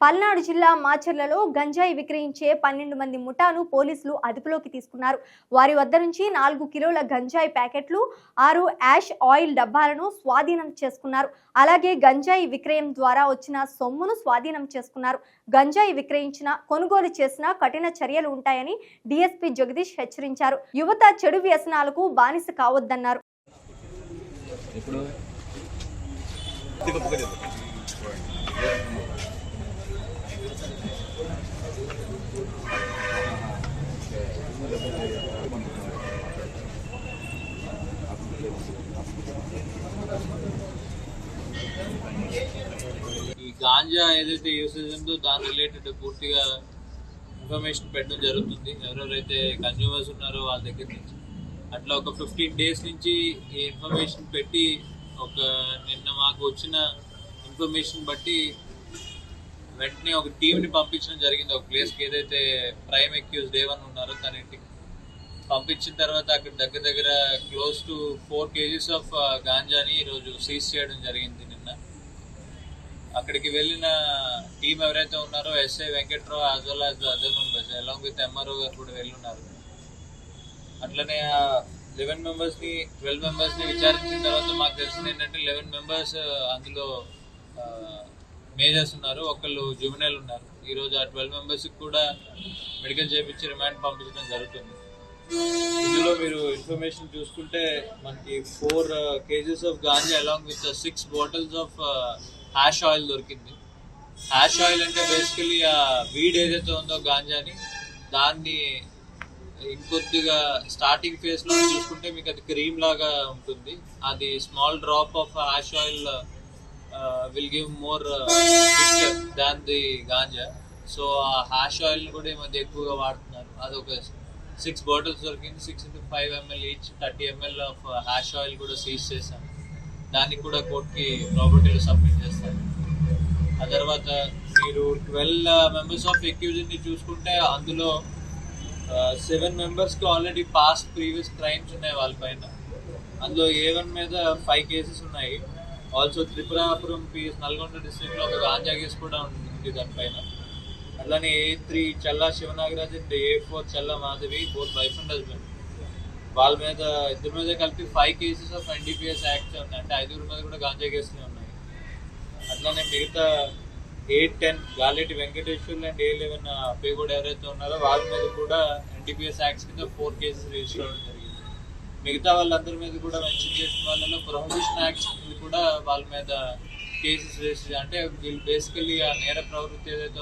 పల్నాడు జిల్లా మాచర్లలో గంజాయి విక్రయించే పన్నెండు మంది ముఠాను పోలీసులు అదుపులోకి తీసుకున్నారు. వారి వద్ద నుంచి నాలుగు కిలోల గంజాయి ప్యాకెట్లు ఆరు యాష్ ఆయిల్ డబ్బాలను స్వాధీనం చేసుకున్నారు. అలాగే గంజాయి విక్రయం ద్వారా వచ్చిన సొమ్మును స్వాధీనం చేసుకున్నారు. గంజాయి విక్రయించిన కొనుగోలు చేసిన కఠిన చర్యలు ఉంటాయని డీఎస్పీ జగదీష్ హెచ్చరించారు. యువత చెడు వ్యసనాలకు బానిస కావద్దన్నారు. గాంజా ఏదైతే యూసేజ్ ఉందో దాని రిలేటెడ్ పూర్తిగా ఇన్ఫర్మేషన్ పెట్టడం జరుగుతుంది. ఎవరెవరైతే కన్జ్యూమర్స్ ఉన్నారో వాళ్ళ దగ్గర నుంచి. అట్లా ఒక ఫిఫ్టీన్ డేస్ నుంచి ఈ ఇన్ఫర్మేషన్ పెట్టి ఒక నిన్న మాకు వచ్చిన ఇన్ఫర్మేషన్ బట్టి వెంటనే ఒక టీంని పంపించడం జరిగింది. ఒక ప్లేస్కి ఏదైతే ప్రైమ్ ఎక్యూజ్ డే వన్ ఉన్నారో తన ఇంటికి. పంపించిన తర్వాత అక్కడ దగ్గర దగ్గర close to four kgs of గాంజాని ఈరోజు సీజ్ చేయడం జరిగింది. అక్కడికి వెళ్ళిన టీం ఎవరైతే ఉన్నారో SI Venkatrao as well as other members along with MRO గారు కూడా వెళ్ళున్నారు అట్లనే ఆ లెవెన్ మెంబర్స్ని ట్వెల్వ్ మెంబర్స్ని విచారించిన తర్వాత మాకు తెలిసింది ఏంటంటే లెవెన్ మెంబర్స్ అందులో మేజర్స్ ఉన్నారు ఒకళ్ళు జుమినల్ ఉన్నారు. ఈరోజు ఆ ట్వెల్వ్ మెంబర్స్కి కూడా మెడికల్ చేయించి రిమాండ్ పంపించడం జరుగుతుంది. ఇందులో మీరు ఇన్ఫర్మేషన్ చూసుకుంటే మనకి four KGs of ganja along with six bottles of hash oil దొరికింది. హ్యాష్ ఆయిల్ అంటే బేసికలీ ఆ వీడ్ ఏదైతే ఉందో గాంజాని దాన్ని ఇంకొద్దిగా స్టార్టింగ్ ఫేజ్లో చూసుకుంటే మీకు అది క్రీమ్ లాగా ఉంటుంది. అది small drop of hash oil will give more than the ganja. So ఆ హ్యాష్ ఆయిల్ కూడా ఈ మధ్య ఎక్కువగా వాడుతున్నారు. అది ఒక సిక్స్ బాటిల్స్ దొరికింది. Six into five ML each thirty ML of hash oil కూడా సీజ్ చేశాను. దానికి కూడా కోర్టుకి ప్రాపర్టీలు సబ్మిట్ చేస్తారు. ఆ తర్వాత మీరు ట్వెల్వ్ మెంబర్స్ ఆఫ్ ఎక్యూజన్ని చూసుకుంటే అందులో సెవెన్ మెంబర్స్కి ఆల్రెడీ పాస్ట్ ప్రీవియస్ క్రైమ్స్ ఉన్నాయి వాళ్ళ పైన. అందులో ఏ వన్ మీద ఫైవ్ కేసెస్ ఉన్నాయి. ఆల్సో త్రిపురాపురం పీస్ నల్గొండ డిస్ట్రిక్ట్లో ఒక గాంజా కేసు కూడా ఉంది దానిపైన అట్లానే A three Challa Shivanagaraj and A four Challa Madhavi both wife and husband వాళ్ళ మీద ఇద్దరి మీద కలిపి five cases of NDPS act ఉన్నాయి. అంటే ఐదుగురి మీద కూడా గాంజా కేసులు ఉన్నాయి. అట్లానే మిగతా eight ten Galeti Venkateswarlu and A eleven Pegod ఎవరైతే ఉన్నారో వాళ్ళ మీద కూడా ఎన్డీపీఎస్ యాక్ట్స్ కింద ఫోర్ కేసెస్ రిజిస్టర్ అవ్వడం జరిగింది. మిగతా వాళ్ళందరి మీద కూడా మెన్షన్ చేసిన వాళ్ళలో ప్రొహిబిషన్ యాక్ట్స్ కింద కూడా వాళ్ళ మీద కేసెస్ రిజిస్టర్ అంటే వీళ్ళు బేసికల్లీ ఆ నేర ప్రవృత్తి ఏదైతే